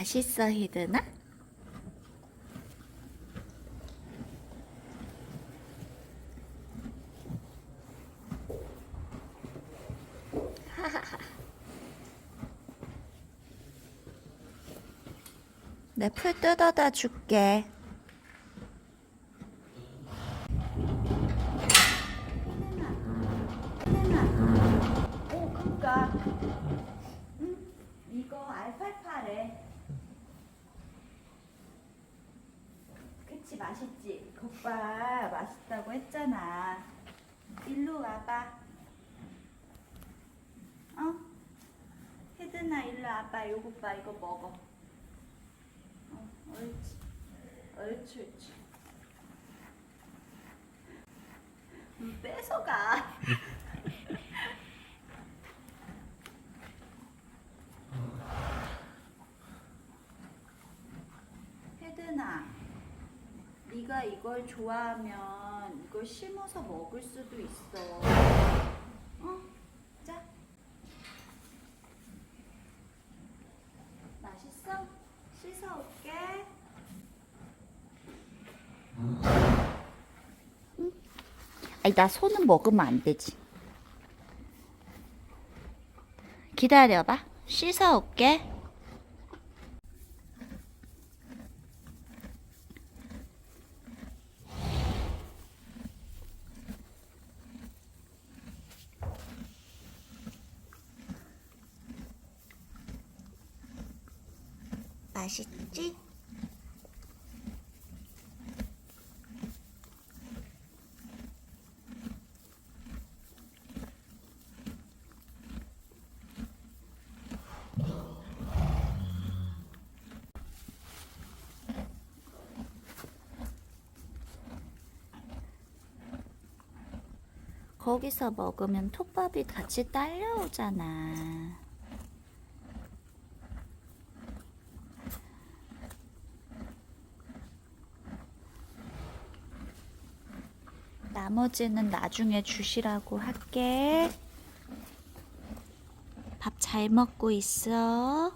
맛있어, 히드나? 내 풀 뜯어다 줄게. 그치, 맛있지? 오빠 맛있다고 했잖아. 일로 와봐. 어? 헤드나 일로 와봐. 요거 봐, 이거 먹어. 어, 옳지. 옳지, 옳지. 음, 뺏어가. 헤드나, 네가 이걸 좋아하면 이걸 심어서 먹을 수도 있어. 어? 자. 맛있어? 씻어 올게. 아니, 나 손은 먹으면 안 되지. 기다려봐. 씻어 올게. 맛있지? 거기서 먹으면 톱밥이 같이 딸려오잖아. 나머지는 나중에 주시라고 할게. 밥 잘 먹고 있어.